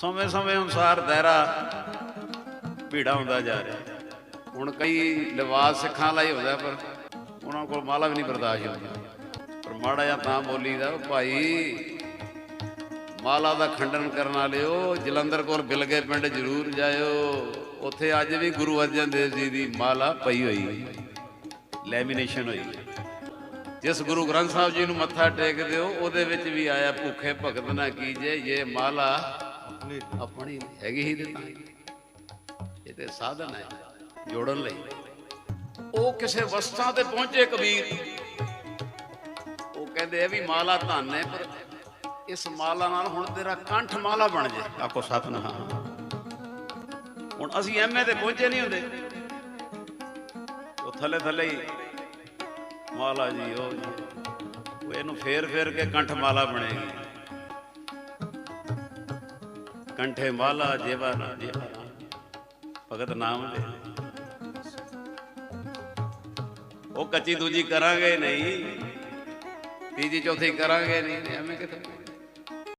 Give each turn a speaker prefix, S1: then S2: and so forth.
S1: ਸਮੇਂ ਸਮੇਂ ਅਨੁਸਾਰ ਦਾਇਰਾ ਭੀੜਾ ਹੁੰਦਾ ਜਾ ਰਿਹਾ। ਹੁਣ ਕਈ ਲਿਵਾਸ ਸਿੱਖਾਂ ਲਈ ਹੁੰਦਾ ਪਰ ਉਹਨਾਂ ਕੋਲ ਮਾਲਾ ਵੀ ਨਹੀਂ ਬਰਦਾਸ਼ਤ ਹੁੰਦੀ। ਪਰ ਮਾੜਾ ਜਾਂ ਤਾਂ ਬੋਲੀਦਾ ਭਾਈ ਮਾਲਾ ਦਾ ਖੰਡਨ ਕਰਨ ਵਾਲਿਓ, ਜਲੰਧਰ ਕੋਲ ਬਿਲਗੇ ਪਿੰਡ ਜ਼ਰੂਰ ਜਾਇਓ। ਉੱਥੇ ਅੱਜ ਵੀ ਗੁਰੂ ਅਰਜਨ ਦੇਵ ਜੀ ਦੀ ਮਾਲਾ ਪਈ ਹੋਈ ਲੈਮੀਨੇਸ਼ਨ ਹੋਈ ਜਿਸ ਗੁਰੂ ਗ੍ਰੰਥ ਸਾਹਿਬ ਜੀ ਨੂੰ ਮੱਥਾ ਟੇਕਦੇ ਹੋ, ਉਹਦੇ ਵਿੱਚ ਵੀ ਆਇਆ ਭੁੱਖੇ ਭਗਤ ਨਾ ਕੀਜੇ, ਇਹ ਮਾਲਾ ਆਪਣੀ ਹੈਗੀ ਹੀ ਤੇ। ਇਹ ਤੇ ਸਾਧਨ ਹੈ ਜੋੜਨ ਲਈ। ਉਹ ਕਿਸੇ ਵਸਤਾਂ ਤੇ ਪਹੁੰਚੇ ਕਬੀਰ। ਉਹ ਕਹਿੰਦੇ ਇਹ ਵੀ ਮਾਲਾ ਧਨ ਹੈ ਪਰ ਇਸ ਮਾਲਾ ਨਾਲ ਹੁਣ ਤੇਰਾ ਕੰਠ ਮਾਲਾ ਬਣ ਜੇ ਆਖੋ ਸਤਨਾਮ ਹੁਣ ਅਸੀਂ ਐਮਏ ਤੇ ਪਹੁੰਚੇ ਨਹੀਂ ਹੁੰਦੇ। ਉਹ ਥੱਲੇ ਥੱਲੇ ਹੀ ਮਾਲਾ ਜੀ। ਉਹ ਇਹਨੂੰ ਫੇਰ ਫੇਰ ਕੇ ਕੰਠ ਮਾਲਾ ਬਣੇਗੀ। ਕੰਠੇ ਮਾਲਾ ਜੇਵਾ ਨਾ ਭਗਤ ਨਾਮ ਦੇ। ਉਹ ਕੱਚੀ ਦੂਜੀ ਕਰਾਂਗੇ ਨਹੀਂ। ਤੀਜੀ ਚੌਥੀ ਕਰਾਂਗੇ ਨਹੀਂ। ਐਵੇਂ ਕਿਤੇ।